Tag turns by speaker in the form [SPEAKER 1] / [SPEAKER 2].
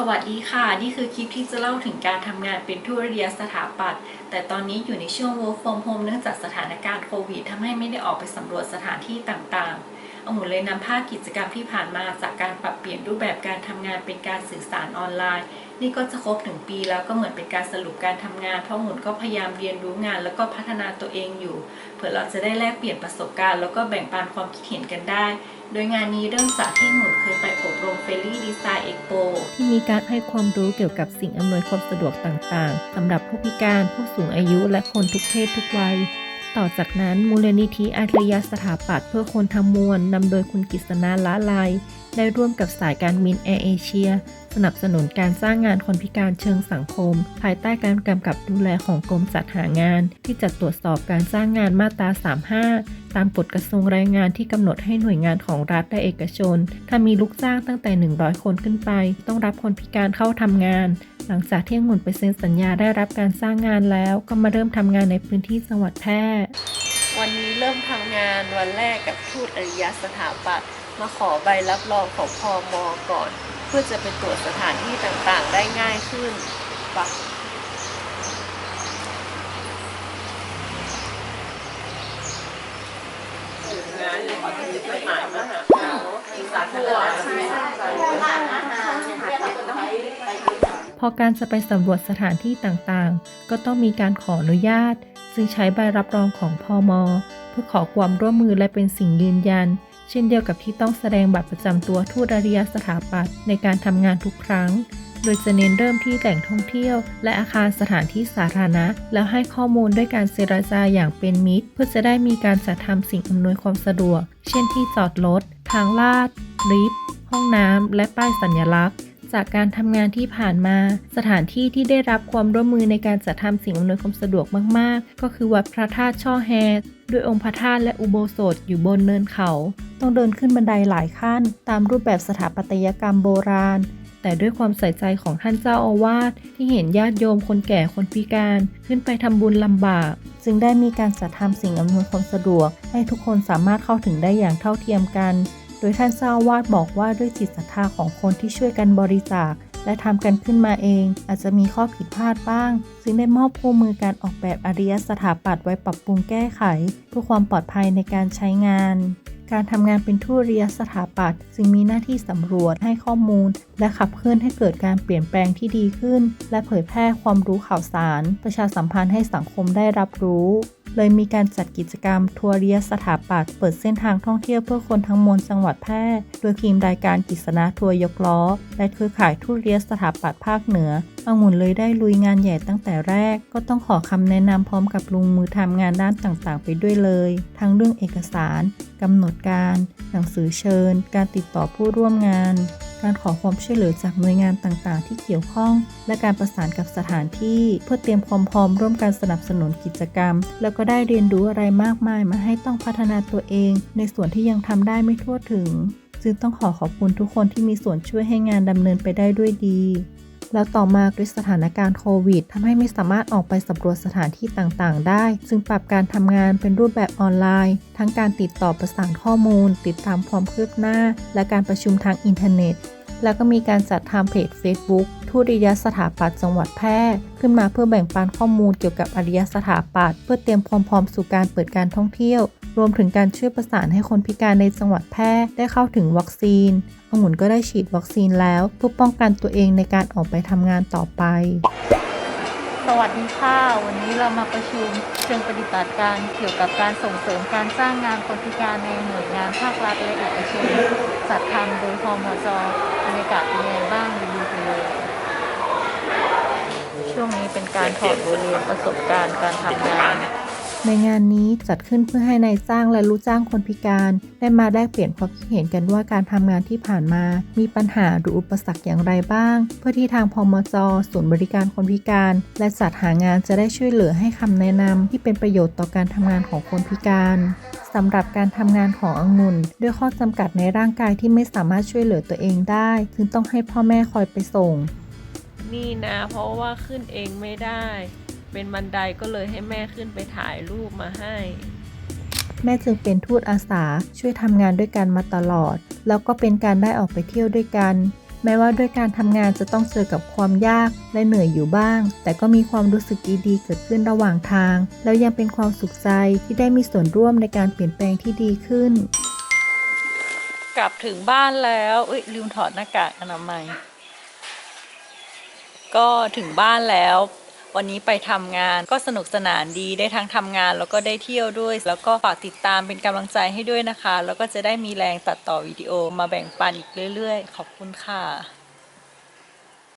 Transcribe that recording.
[SPEAKER 1] สวัสดีค่ะ นี่คือคลิปที่จะเล่าถึงการทำงานเป็นทูรเรียนสถาปัตย์แต่ตอนนี้อยู่ในช่วง work from home เนื่องจากสถานการณ์โควิดทำให้ไม่ได้ออกไปสำรวจสถานที่ต่างๆองุ่นเลยนำภาพกิจกรรมที่ผ่านมาจากการปรับเปลี่ยนรูปแบบการทำงานเป็นการสื่อสารออนไลน์นี่ก็จะครบถึงปีแล้วก็เหมือนเป็นการสรุปการทำงาน เพราะองุ่นก็พยายามเรียนรู้งาน แล้วก็พัฒนาตัวเองอยู่ เผื่อเราจะได้แลกเปลี่ยนประสบการณ์ แล้วก็แบ่งปันความคิดเห็นกันได้ โดยงานนี้เริ่มจากที่หมุนเคยไปอบรมเฟลลี่ดีไซน์เอ็กโป
[SPEAKER 2] ที่มีการให้ความรู้เกี่ยวกับสิ่งอำนวยความสะดวกต่างๆสำหรับผู้พิการผู้สูงอายุและคนทุกเพศทุกวัยต่อจากนั้นมูลนิธิอาริยสถาปัตย์เพื่อคนทั้งมวลนำโดยคุณกิษณาละลาย ได้ร่วมกับสายการบินแอร์เอเชีย สนับสนุนการสร้างงานคนพิการเชิงสังคม ภายใต้การกำกับดูแลของกรมจัดหางาน ที่จะตรวจสอบการสร้างงานมาตรา 35ตามกฎกระทรวงแรงงานที่กำหนดให้หน่วยงานของรัฐและเอกชน ถ้ามีลูกจ้างตั้งแต่ 100 คนขึ้นไป ต้องรับคนพิการเข้าทำงาน หลังจากที่องุ่นไปเซ็นสัญญาได้รับการสร้างงานแล้ว ก็มาเริ่มทำงานในพื้นที่จังหวัดแพร่
[SPEAKER 1] วันนี้เริ่มทำงานวันแรกกับทูตอริยสถาปัตย์มาขอใบรับรองของพอมก่อน พื่อจะไปตรวจสถานที่ต่างๆ ได้ง่ายขึ้นปะ
[SPEAKER 2] พอการจะไปสำรวจสถานที่ต่างๆ ก็ต้องมีการขออนุญาต ซึ่งใช้ใบรับรองของพอมเพื่อขอความร่วมมือและเป็นสิ่งยืนยัน เช่นเดียวกับที่ต้องแสดงบัตรประจำตัวทูตอริยสถาปัตย์ในการทำงานทุกครั้ง โดยจะเน้นเริ่มที่แหล่งท่องเที่ยว และอาคารสถานที่สาธารณะ แล้วให้ข้อมูลด้วยการเจรจาอย่างเป็นมิตร เพื่อจะได้มีการจัดทำสิ่งอำนวยความสะดวก เช่นที่จอดรถ ทางลาด ลิฟต์ ห้องน้ำ และป้ายสัญลักษณ์จากการทำงานที่ผ่านมา สถานที่ที่ได้รับความร่วมมือในการจัดทำสิ่งอำนวยความสะดวกมาก ๆ ก็คือวัดพระธาตุช่อแฮ ด้วยองค์พระธาตุและอุโบสถอยู่บนเนินเขา ต้องเดินขึ้นบันไดหลายขั้น ตามรูปแบบสถาปัตยกรรมโบราณ แต่ด้วยความใส่ใจของท่านเจ้าอาวาสที่เห็นญาติโยมคนแก่คนพิการขึ้นไปทำบุญลำบาก จึงได้มีการจัดทำสิ่งอำนวยความสะดวก ให้ทุกคนสามารถเข้าถึงได้อย่างเท่าเทียมกัน โดยท่านเจ้าอาวาสบอกว่าด้วยจิตศรัทธาของคนที่ช่วยกันบริจาค และทำกันขึ้นมาเอง อาจจะมีข้อผิดพลาดบ้างจึงได้มอบคู่มือการออกแบบอริยสถาปัตย์ไว้ปรับปรุงแก้ไข เพื่อความปลอดภัยในการใช้งาน การทำงานเป็นทูตเรียสถาปัตย์จึงมีหน้าที่สำรวจให้ข้อมูล และขับเคลื่อนให้เกิดการเปลี่ยนแปลงที่ดีขึ้น และเผยแพร่ความรู้ข่าวสาร ประชาสัมพันธ์ให้สังคมได้รับรู้ เลยมีการจัดกิจกรรมทัวร์เรียสถาปัตย์เปิดเส้นทางท่องเที่ยวเพื่อคนทั้งมวลจังหวัดแพร่ โดยทีมรายการกิษณะทัวร์ยกล้อ และเครือข่ายทูตเรียสถาปัตย์ภาคเหนือองุ่นเลยได้ลุยงานใหญ่ตั้งแต่แรก ก็ต้องขอคำแนะนำพร้อมกับลุงมือทำงานด้านต่างๆ ไปด้วยเลย ทั้งเรื่องเอกสารกำหนดการ หนังสือเชิญ การติดต่อผู้ร่วมงาน การขอความช่วยเหลือจากหน่วยงานต่างๆ ที่เกี่ยวข้อง และการประสานกับสถานที่ เพื่อเตรียมความพร้อมร่วมการสนับสนุนกิจกรรม แล้วก็ได้เรียนรู้อะไรมากมายมาให้ต้องพัฒนาตัวเอง ในส่วนที่ยังทำได้ไม่ทั่วถึง จึงต้องขอขอบคุณทุกคนที่มีส่วนช่วยให้งานดำเนินไปได้ด้วยดี แล้วต่อมาด้วยสถานการณ์โควิดทำให้ไม่สามารถออกไปสำรวจสถานที่ต่างๆ ได้จึงปรับการทำงานเป็นรูปแบบออนไลน์ ทั้งการติดต่อประสานข้อมูล ติดตามความคืบหน้า และการประชุมทางอินเทอร์เน็ต แล้วก็มีการจัดทำเพจ Facebook ทุริยสถาปัตย์จังหวัดแพร่ ขึ้นมาเพื่อแบ่งปันข้อมูลเกี่ยวกับอริยสถาปัตย์เพื่อเตรียมความพร้อมสู่การเปิดการท่องเที่ยว รวมถึงการช่วยประสานให้คนพิการในจังหวัดแพร่ได้เข้าถึงวัคซีนองุ่นก็ได้ฉีดวัคซีนแล้วเพื่อป้องกันตัวเองในการออกไปทำงานต่อไป
[SPEAKER 1] สวัสดีค่ะวันนี้เรามาประชุมเชิงปฏิบัติการเกี่ยวกับการส่งเสริมการสร้างงานคนพิการในหน่วยงานภาครัฐและเอกชนจัดทำโดยพมจบรรยากาศเป็นยังไงบ้างดูไปเลย ช่วงนี้เป็นการถอดบทเรียนประสบการณ์การทำงาน
[SPEAKER 2] ในงานนี้จัดขึ้นเพื่อให้นายจ้างและลูกจ้างคนพิการ ได้มาแลกเปลี่ยนความคิดเห็นกันว่าการทำงานที่ผ่านมา มีปัญหาหรืออุปสรรคอย่างไรบ้าง เพื่อที่ทางพมจศูนย์บริการคนพิการ และจัดหางานจะได้ช่วยเหลือให้คำแนะนำที่เป็นประโยชน์ต่อการทำงานของคนพิการสำหรับการทำงานขององุ่นด้วยข้อจำกัดในร่างกายที่ไม่สามารถช่วยเหลือตัวเองได้จึงต้องให้พ่อแม่คอยไปส่ง
[SPEAKER 1] นี่นะ เพราะว่าขึ้นเองไม่ได้ เป็นบันไดก็เลยให้แม่ขึ้นไปถ่ายรูปมาให้
[SPEAKER 2] แม่จึงเป็นทูตอาสาช่วยทำงานด้วยกันมาตลอด แล้วก็เป็นการได้ออกไปเที่ยวด้วยกัน แม้ว่าด้วยการทำงานจะต้องเจอกับความยากและเหนื่อยอยู่บ้าง แต่ก็มีความรู้สึกดีๆเกิดขึ้นระหว่างทาง แล้วยังเป็นความสุขใจที่ได้มีส่วนร่วมในการเปลี่ยนแปลงที่ดีขึ้น
[SPEAKER 1] กลับถึงบ้านแล้วเอ้ยลืมถอดหน้ากากอนามัย ก็ถึงบ้านแล้ว วันนี้ไปทำงานก็สนุกสนานดีได้ทั้งทำงานแล้วก็ได้เที่ยวด้วย แล้วก็ฝากติดตามเป็นกำลังใจให้ด้วยนะคะ แล้วก็จะได้มีแรงตัดต่อวิดีโอมาแบ่งปันอีกเรื่อย ๆ ขอบคุณค่ะ